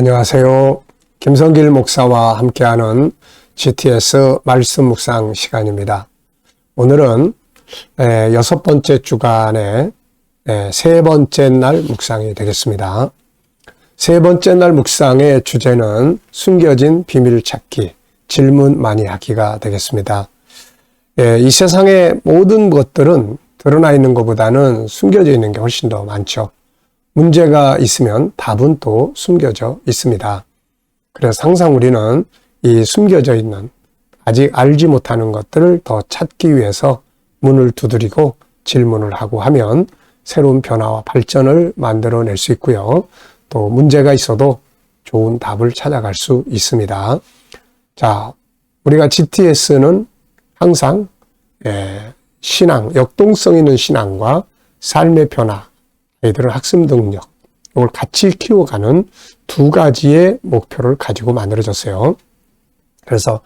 안녕하세요. 김성길 목사와 함께하는 GTS 말씀 묵상 시간입니다. 오늘은 에, 여섯 번째 주간의 에, 세 번째 날 묵상이 되겠습니다. 세 번째 날 묵상의 주제는 숨겨진 비밀 찾기, 질문 많이 하기가 되겠습니다. 예, 이 세상의 모든 것들은 드러나 있는 것보다는 숨겨져 있는 게 훨씬 더 많죠. 문제가 있으면 답은 또 숨겨져 있습니다. 그래서 항상 우리는 이 숨겨져 있는 아직 알지 못하는 것들을 더 찾기 위해서 문을 두드리고 질문을 하고 하면 새로운 변화와 발전을 만들어낼 수 있고요. 또 문제가 있어도 좋은 답을 찾아갈 수 있습니다. 자, 우리가 GTS는 항상 예, 신앙, 역동성 있는 신앙과 삶의 변화, 아이들의 학습 능력, 이걸 같이 키워가는 두 가지의 목표를 가지고 만들어졌어요. 그래서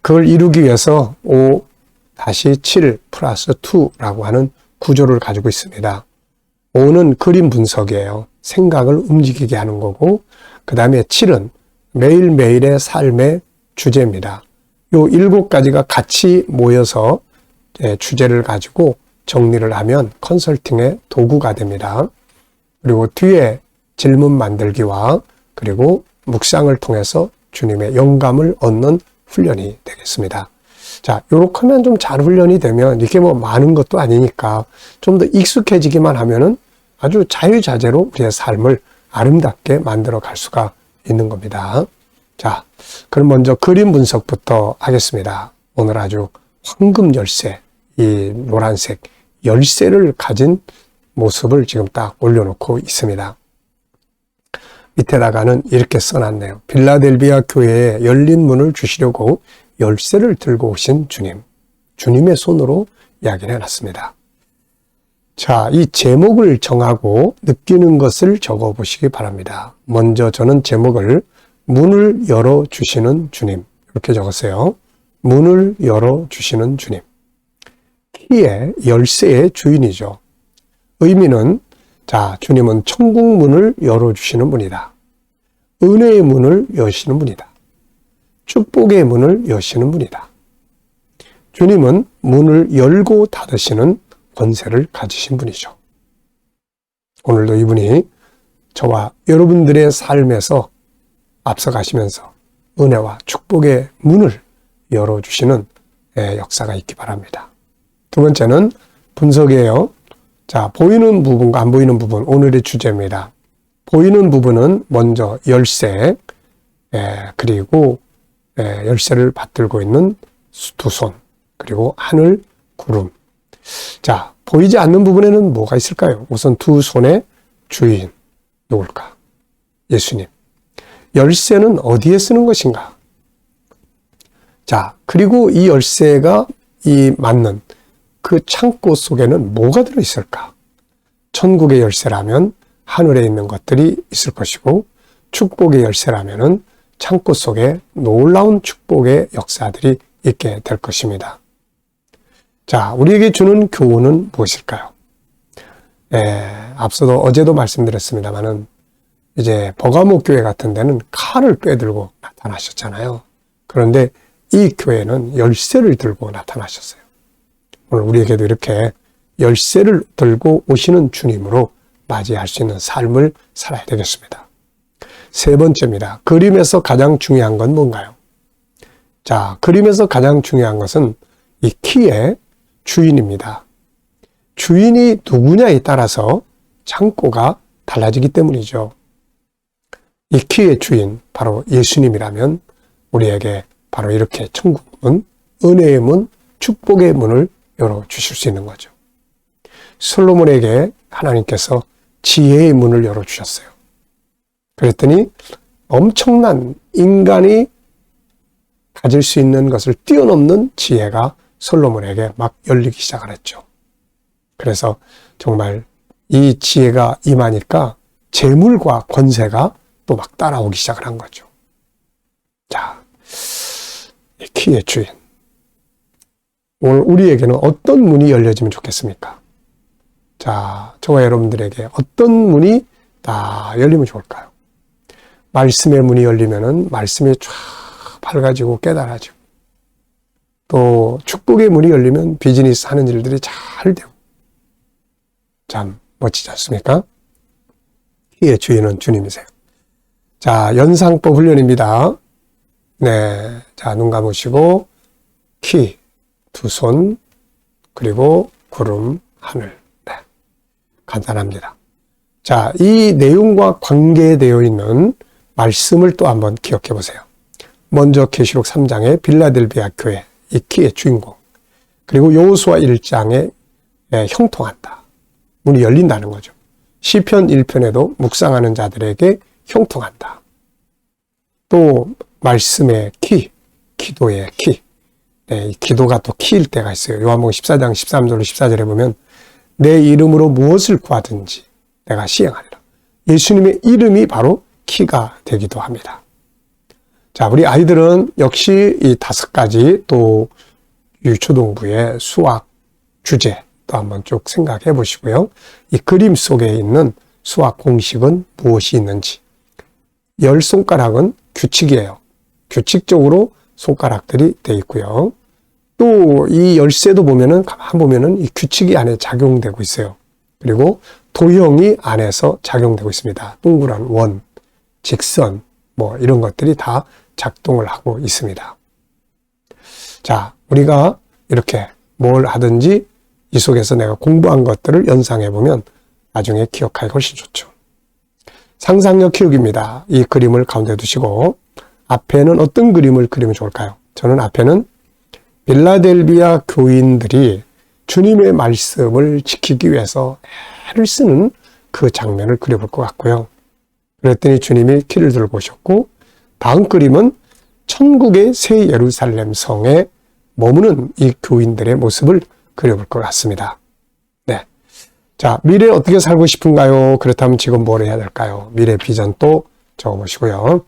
그걸 이루기 위해서 5 다시 7 플러스 2라고 하는 구조를 가지고 있습니다. 5는 그림 분석이에요. 생각을 움직이게 하는 거고, 그 다음에 7은 매일매일의 삶의 주제입니다. 요 일곱 가지가 같이 모여서 예, 주제를 가지고 정리를 하면 컨설팅의 도구가 됩니다. 그리고 뒤에 질문 만들기와 그리고 묵상을 통해서 주님의 영감을 얻는 훈련이 되겠습니다. 자, 요렇게 하면 좀잘 훈련이 되면 이게 뭐 많은 것도 아니니까 좀 더 익숙해지기만 하면은 아주 자유자재로 우리의 삶을 아름답게 만들어 갈 수가 있는 겁니다. 자, 그럼 먼저 그림 분석부터 하겠습니다. 오늘 아주 황금 열쇠, 이 노란색 열쇠를 가진 모습을 지금 딱 올려놓고 있습니다. 밑에다가는 이렇게 써놨네요. 빌라델비아 교회에 열린 문을 주시려고 열쇠를 들고 오신 주님. 주님의 손으로 이야기를 해놨습니다. 자, 이 제목을 정하고 느끼는 것을 적어 보시기 바랍니다. 먼저 저는 제목을 문을 열어 주시는 주님. 이렇게 적었어요. 문을 열어 주시는 주님. 키의 열쇠의 주인이죠. 의미는 자, 주님은 천국 문을 열어주시는 분이다. 은혜의 문을 여시는 분이다. 축복의 문을 여시는 분이다. 주님은 문을 열고 닫으시는 권세를 가지신 분이죠. 오늘도 이분이 저와 여러분들의 삶에서 앞서가시면서 은혜와 축복의 문을 열어주시는 역사가 있기 바랍니다. 두 번째는 분석이에요. 자, 보이는 부분과 안 보이는 부분, 오늘의 주제입니다. 보이는 부분은 먼저 열쇠, 예, 그리고 예, 열쇠를 받들고 있는 두 손, 그리고 하늘, 구름. 자, 보이지 않는 부분에는 뭐가 있을까요? 우선 두 손의 주인, 누굴까? 예수님. 열쇠는 어디에 쓰는 것인가? 자, 그리고 이 열쇠가 이 맞는 그 창고 속에는 뭐가 들어있을까? 천국의 열쇠라면 하늘에 있는 것들이 있을 것이고 축복의 열쇠라면 창고 속에 놀라운 축복의 역사들이 있게 될 것입니다. 자, 우리에게 주는 교훈은 무엇일까요? 예, 앞서도 어제도 말씀드렸습니다만은 이제 버가모 교회 같은 데는 칼을 꿰들고 나타나셨잖아요. 그런데 이 교회는 열쇠를 들고 나타나셨어요. 오늘 우리에게도 이렇게 열쇠를 들고 오시는 주님으로 맞이할 수 있는 삶을 살아야 되겠습니다. 세 번째입니다. 그림에서 가장 중요한 건 뭔가요? 자, 그림에서 가장 중요한 것은 이 키의 주인입니다. 주인이 누구냐에 따라서 창고가 달라지기 때문이죠. 이 키의 주인, 바로 예수님이라면 우리에게 바로 이렇게 천국 문, 은혜의 문, 축복의 문을 열어 주실 수 있는 거죠. 솔로몬에게 하나님께서 지혜의 문을 열어 주셨어요. 그랬더니 엄청난 인간이 가질 수 있는 것을 뛰어넘는 지혜가 솔로몬에게 막 열리기 시작을 했죠. 그래서 정말 이 지혜가 임하니까 재물과 권세가 또 막 따라오기 시작을 한 거죠. 자, 키의 주인. 오늘 우리에게는 어떤 문이 열려지면 좋겠습니까? 자, 저와 여러분들에게 어떤 문이 다 열리면 좋을까요? 말씀의 문이 열리면은 말씀이 쫙 밝아지고 깨달아지고 또 축복의 문이 열리면 비즈니스 하는 일들이 잘 되고 참 멋지지 않습니까? 희의 주인은 주님이세요. 자, 연상법 훈련입니다. 네. 자, 눈 감으시고, 키, 두 손, 그리고 구름, 하늘. 네. 간단합니다. 자, 이 내용과 관계되어 있는 말씀을 또 한번 기억해 보세요. 먼저 계시록 3장의 빌라델비아 교회, 이 키의 주인공. 그리고 요수와 1장에 형통한다. 문이 열린다는 거죠. 시편 1편에도 묵상하는 자들에게 형통한다. 또 말씀의 키, 기도의 키. 네, 기도가 또 키일 때가 있어요. 요한복음 14장 13절 14절에 보면 내 이름으로 무엇을 구하든지 내가 시행하리라. 예수님의 이름이 바로 키가 되기도 합니다. 자, 우리 아이들은 역시 이 다섯 가지 또 유초동부의 수학 주제 또 한번 쭉 생각해 보시고요. 이 그림 속에 있는 수학 공식은 무엇이 있는지. 열 손가락은 규칙이에요. 규칙적으로 손가락들이 돼 있고요. 또 이 열쇠도 보면은 가만 보면은 이 규칙이 안에 작용되고 있어요. 그리고 도형이 안에서 작용되고 있습니다. 동그란 원, 직선, 뭐 이런 것들이 다 작동을 하고 있습니다. 자, 우리가 이렇게 뭘 하든지 이 속에서 내가 공부한 것들을 연상해 보면 나중에 기억하기 훨씬 좋죠. 상상력 키우기입니다. 이 그림을 가운데 두시고 앞에는 어떤 그림을 그리면 좋을까요? 저는 앞에는 빌라델비아 교인들이 주님의 말씀을 지키기 위해서 애를 쓰는 그 장면을 그려볼 것 같고요. 그랬더니 주님이 키를 들고 오셨고 다음 그림은 천국의 새 예루살렘 성에 머무는 이 교인들의 모습을 그려볼 것 같습니다. 네. 자, 미래 어떻게 살고 싶은가요? 그렇다면 지금 뭘 해야 될까요? 미래 비전 또 적어보시고요.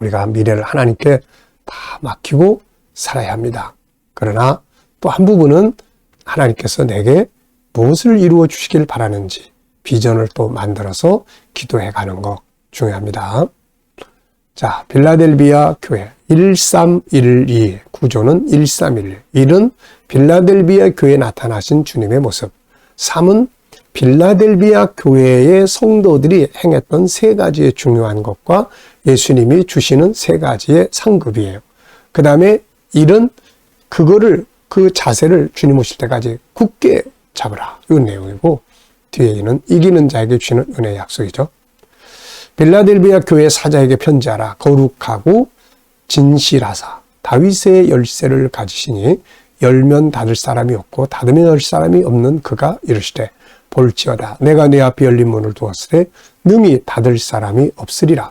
우리가 미래를 하나님께 다 맡기고 살아야 합니다. 그러나 또 한 부분은 하나님께서 내게 무엇을 이루어 주시길 바라는지 비전을 또 만들어서 기도해 가는 거 중요합니다. 자, 빌라델비아 교회 1312 구조는 1311. 1은 빌라델비아 교회에 나타나신 주님의 모습. 3은 빌라델비아 교회의 성도들이 행했던 세 가지의 중요한 것과 예수님이 주시는 세 가지의 상급이에요. 그 다음에 1은 그거를 그 자세를 주님 오실 때까지 굳게 잡으라. 이 내용이고 뒤에 있는 이기는 자에게 주시는 은혜의 약속이죠. 빌라델비아 교회 사자에게 편지하라. 거룩하고 진실하사 다윗의 열쇠를 가지시니 열면 닫을 사람이 없고 닫으면 열 사람이 없는 그가 이르시되 볼지어다 내가 내 앞에 열린 문을 두었을 때 능히 닫을 사람이 없으리라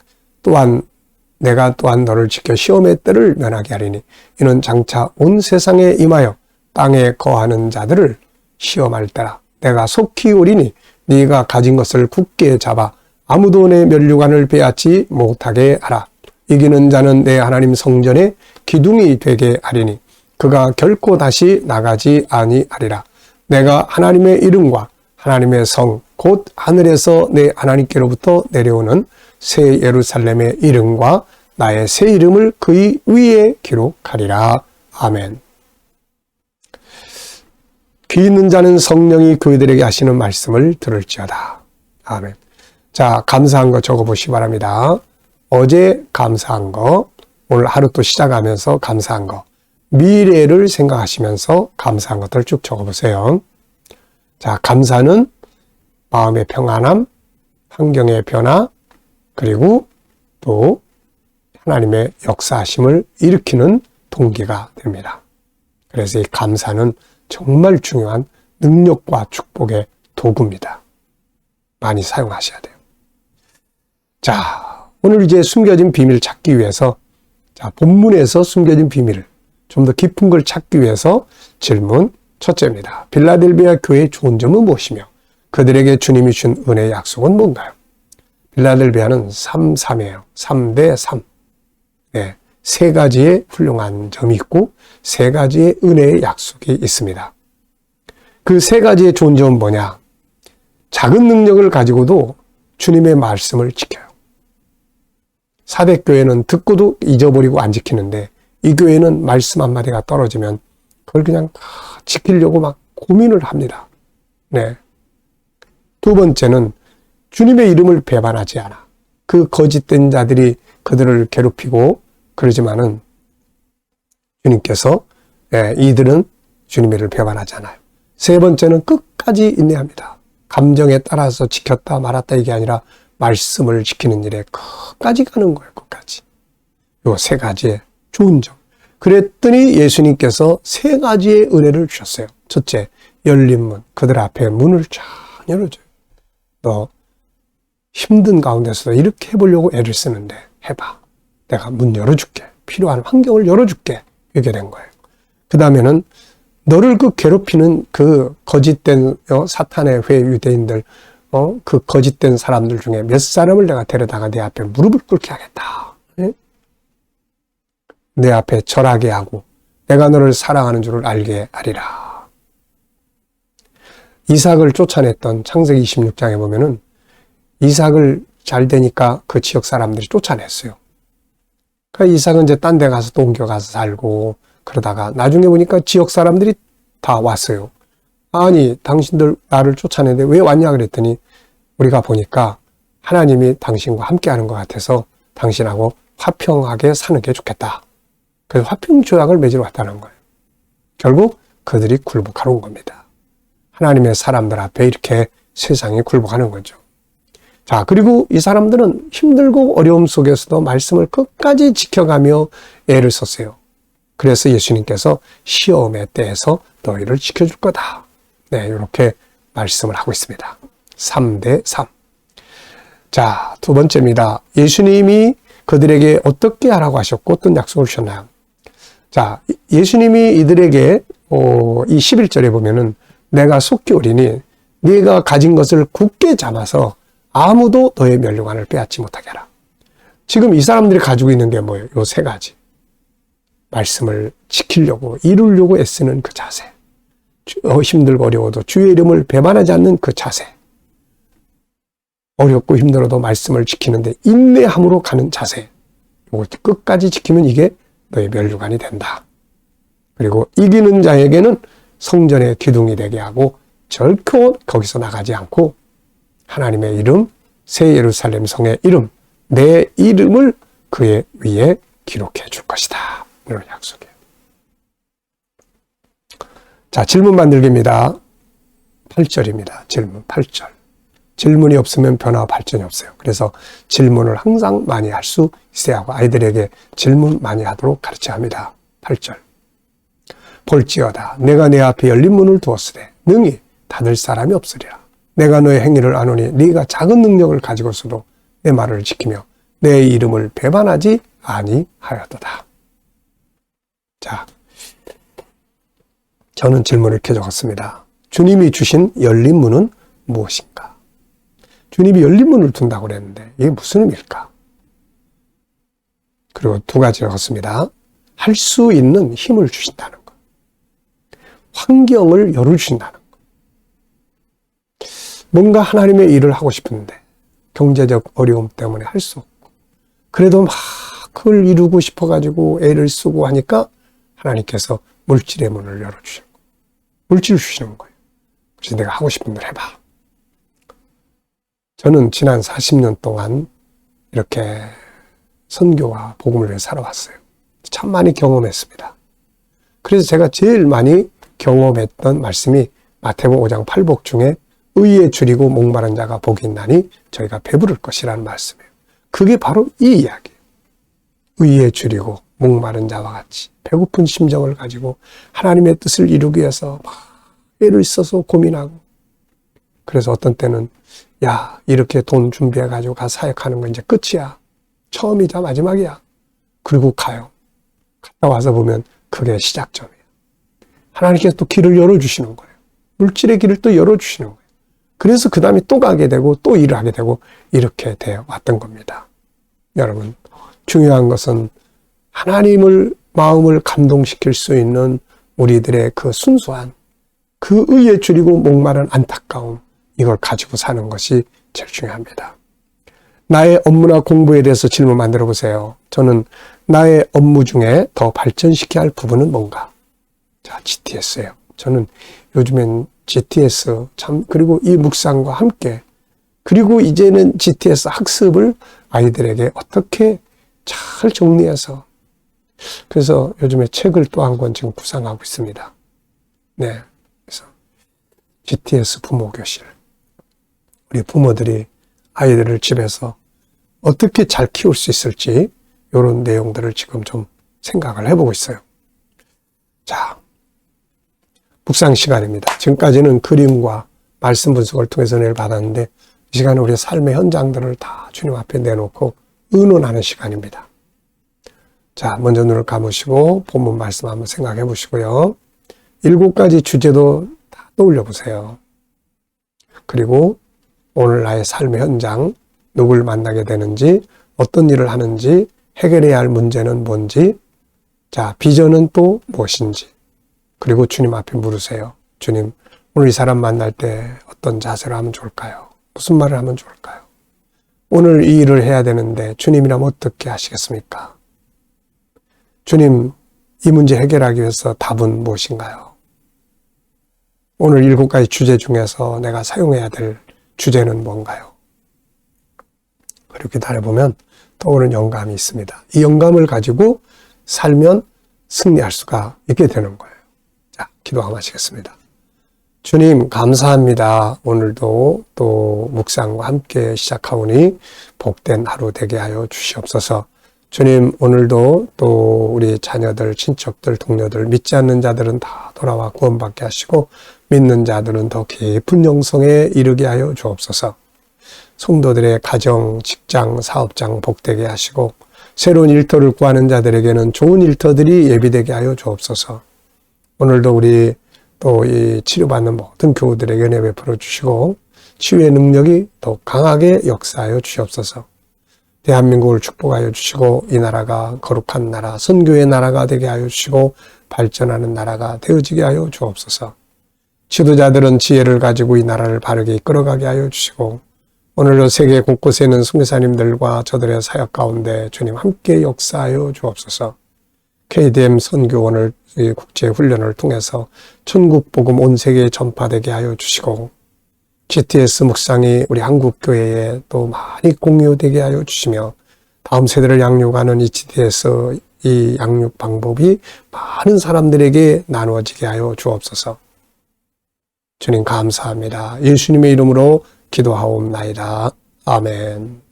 또한 내가 또한 너를 지켜 시험의 때를 면하게 하리니 이는 장차 온 세상에 임하여 땅에 거하는 자들을 시험할 때라 내가 속히 오리니 네가 가진 것을 굳게 잡아 아무도 내 면류관을 빼앗지 못하게 하라. 이기는 자는 내 하나님 성전에 기둥이 되게 하리니 그가 결코 다시 나가지 아니하리라. 내가 하나님의 이름과 하나님의 성, 곧 하늘에서 내 하나님께로부터 내려오는 새 예루살렘의 이름과 나의 새 이름을 그의 위에 기록하리라. 아멘. 귀 있는 자는 성령이 그들에게 하시는 말씀을 들을지어다. 아멘. 자, 감사한 거 적어보시기 바랍니다. 어제 감사한 거, 오늘 하루 또 시작하면서 감사한 거, 미래를 생각하시면서 감사한 것들 쭉 적어보세요. 자, 감사는 마음의 평안함, 환경의 변화, 그리고 또 하나님의 역사하심을 일으키는 동기가 됩니다. 그래서 이 감사는 정말 중요한 능력과 축복의 도구입니다. 많이 사용하셔야 돼요. 자, 오늘 이제 숨겨진 비밀 찾기 위해서 자, 본문에서 숨겨진 비밀을 좀 더 깊은 걸 찾기 위해서 질문 첫째입니다. 빌라델비아 교회의 좋은 점은 무엇이며 그들에게 주님이 준 은혜의 약속은 뭔가요? 빌라델비아는 3, 3이에요. 3대 3. 네, 세 가지의 훌륭한 점이 있고 세 가지의 은혜의 약속이 있습니다. 그 세 가지의 좋은 점은 뭐냐? 작은 능력을 가지고도 주님의 말씀을 지켜요. 사대 교회는 듣고도 잊어버리고 안 지키는데 이 교회는 말씀 한마디가 떨어지면 그걸 그냥 다 지키려고 막 고민을 합니다. 네. 두 번째는 주님의 이름을 배반하지 않아. 그 거짓된 자들이 그들을 괴롭히고 그러지만은 주님께서 예, 이들은 주님의 이름을 배반하지 않아요. 세 번째는 끝까지 인내합니다. 감정에 따라서 지켰다 말았다 이게 아니라 말씀을 지키는 일에 끝까지 가는 거예요. 끝까지. 요 세 가지의 좋은 점. 그랬더니 예수님께서 세 가지의 은혜를 주셨어요. 첫째, 열린 문. 그들 앞에 문을 쫙 열어줘요. 너 힘든 가운데서도 이렇게 해보려고 애를 쓰는데 해봐. 내가 문 열어줄게. 필요한 환경을 열어줄게. 이렇게 된 거예요. 그 다음에는 너를 그 괴롭히는 그 거짓된 어, 사탄의 회 유대인들, 어, 그 거짓된 사람들 중에 몇 사람을 내가 데려다가 내 앞에 무릎을 꿇게 하겠다. 예? 내 앞에 절하게 하고 내가 너를 사랑하는 줄을 알게 하리라. 이삭을 쫓아냈던 창세기 26장에 보면은 이삭을 잘 되니까 그 지역 사람들이 쫓아냈어요. 그 이삭은 이제 딴 데 가서 또 옮겨가서 살고 그러다가 나중에 보니까 지역 사람들이 다 왔어요. 아니, 당신들 나를 쫓아내는데 왜 왔냐 그랬더니 우리가 보니까 하나님이 당신과 함께 하는 것 같아서 당신하고 화평하게 사는 게 좋겠다. 그래서 화평 조약을 맺으러 왔다는 거예요. 결국 그들이 굴복하러 온 겁니다. 하나님의 사람들 앞에 이렇게 세상이 굴복하는 거죠. 자, 그리고 이 사람들은 힘들고 어려움 속에서도 말씀을 끝까지 지켜가며 애를 썼어요. 그래서 예수님께서 시험의 때에서 너희를 지켜줄 거다. 네, 이렇게 말씀을 하고 있습니다. 3대 3. 자, 두 번째입니다. 예수님이 그들에게 어떻게 하라고 하셨고 어떤 약속을 주셨나요? 자, 예수님이 이들에게 어, 이 11절에 보면은 내가 속기 오리니 네가 가진 것을 굳게 잡아서 아무도 너의 멸류관을 빼앗지 못하게 하라. 지금 이 사람들이 가지고 있는 게 뭐예요? 요 세 가지. 말씀을 지키려고 이루려고 애쓰는 그 자세. 어, 힘들고 어려워도 주의 이름을 배반하지 않는 그 자세. 어렵고 힘들어도 말씀을 지키는데 인내함으로 가는 자세. 끝까지 지키면 이게 너의 멸류관이 된다. 그리고 이기는 자에게는 성전의 기둥이 되게 하고 절코 거기서 나가지 않고 하나님의 이름, 새 예루살렘 성의 이름, 내 이름을 그의 위에 기록해 줄 것이다. 이런 약속이에요. 자, 질문 만들기입니다. 8절입니다. 질문 8절. 질문이 없으면 변화 발전이 없어요. 그래서 질문을 항상 많이 할 수 있어야 하고 아이들에게 질문 많이 하도록 가르쳐야 합니다. 8절. 볼지어다. 내가 내 앞에 열린 문을 두었으되 능히 닫을 사람이 없으리라. 내가 너의 행위를 아노니 네가 작은 능력을 가지고서도 내 말을 지키며 내 이름을 배반하지 아니하였도다. 자, 저는 질문을 이렇게 적었습니다. 주님이 주신 열린 문은 무엇인가? 주님이 열린 문을 둔다고 그랬는데 이게 무슨 의미일까? 그리고 두 가지 적었습니다. 할 수 있는 힘을 주신다는 것. 환경을 열어주신다는 것. 뭔가 하나님의 일을 하고 싶은데 경제적 어려움 때문에 할 수 없고 그래도 막 그걸 이루고 싶어가지고 애를 쓰고 하니까 하나님께서 물질의 문을 열어주시고 물질을 주시는 거예요. 그래서 내가 하고 싶은 대로 해봐. 저는 지난 40년 동안 이렇게 선교와 복음을 위해 살아왔어요. 참 많이 경험했습니다. 그래서 제가 제일 많이 경험했던 말씀이 마태복 5장 8복 중에 의에 줄이고 목마른 자가 복이 있나니 저희가 배부를 것이라는 말씀이에요. 그게 바로 이 이야기예요. 의에 줄이고 목마른 자와 같이 배고픈 심정을 가지고 하나님의 뜻을 이루기 위해서 막 애를 써서 고민하고 그래서 어떤 때는 야 이렇게 돈 준비해 가지고 가 사역하는 건 이제 끝이야 처음이자 마지막이야. 그리고 가요. 갔다 와서 보면 그게 시작점이에요. 하나님께서 또 길을 열어주시는 거예요. 물질의 길을 또 열어주시는 거예요. 그래서 그 다음에 또 가게 되고 또 일을 하게 되고 이렇게 되어 왔던 겁니다. 여러분, 중요한 것은 하나님을 마음을 감동시킬 수 있는 우리들의 그 순수한 그 의에 줄이고 목마른 안타까움 이걸 가지고 사는 것이 제일 중요합니다. 나의 업무나 공부에 대해서 질문 만들어 보세요. 저는 나의 업무 중에 더 발전시켜야 할 부분은 뭔가? 자, GTS예요. 저는 요즘엔 GTS 참 그리고 이 묵상과 함께 그리고 이제는 GTS 학습을 아이들에게 어떻게 잘 정리해서 그래서 요즘에 책을 또 한 권 지금 구상하고 있습니다. 네. 그래서 GTS 부모 교실. 우리 부모들이 아이들을 집에서 어떻게 잘 키울 수 있을지 이런 내용들을 지금 좀 생각을 해보고 있어요. 자, 묵상 시간입니다. 지금까지는 그림과 말씀 분석을 통해서 은혜를 받았는데 이 시간은 우리의 삶의 현장들을 다 주님 앞에 내놓고 의논하는 시간입니다. 자, 먼저 눈을 감으시고 본문 말씀 한번 생각해 보시고요. 일곱 가지 주제도 다 떠올려 보세요. 그리고 오늘 나의 삶의 현장, 누굴 만나게 되는지, 어떤 일을 하는지, 해결해야 할 문제는 뭔지, 자, 비전은 또 무엇인지, 그리고 주님 앞에 물으세요. 주님, 오늘 이 사람 만날 때 어떤 자세를 하면 좋을까요? 무슨 말을 하면 좋을까요? 오늘 이 일을 해야 되는데 주님이라면 어떻게 하시겠습니까? 주님, 이 문제 해결하기 위해서 답은 무엇인가요? 오늘 일곱 가지 주제 중에서 내가 사용해야 될 주제는 뭔가요? 그렇게 기다려보면 떠오르는 영감이 있습니다. 이 영감을 가지고 살면 승리할 수가 있게 되는 거예요. 자, 기도 하시겠습니다. 주님, 감사합니다. 오늘도 또 묵상과 함께 시작하오니 복된 하루 되게 하여 주시옵소서. 주님, 오늘도 또 우리 자녀들, 친척들, 동료들, 믿지 않는 자들은 다 돌아와 구원받게 하시고, 믿는 자들은 더 깊은 영성에 이르게 하여 주옵소서. 성도들의 가정, 직장, 사업장 복되게 하시고, 새로운 일터를 구하는 자들에게는 좋은 일터들이 예비되게 하여 주옵소서. 오늘도 우리 또 이 치료받는 모든 교우들에게 은혜 베풀어 주시고, 치유의 능력이 더 강하게 역사하여 주시옵소서. 대한민국을 축복하여 주시고 이 나라가 거룩한 나라, 선교의 나라가 되게 하여 주시고 발전하는 나라가 되어지게 하여 주옵소서. 지도자들은 지혜를 가지고 이 나라를 바르게 이끌어가게 하여 주시고 오늘도 세계 곳곳에 있는 승리사님들과 저들의 사역 가운데 주님 함께 역사하여 주옵소서. KDM 선교원을 국제 훈련을 통해서 천국 복음 온 세계에 전파되게 하여 주시고 GTS 묵상이 우리 한국 교회에 또 많이 공유되게 하여 주시며 다음 세대를 양육하는 이 GTS 이 양육 방법이 많은 사람들에게 나누어지게 하여 주옵소서. 주님 감사합니다. 예수님의 이름으로 기도하옵나이다. 아멘.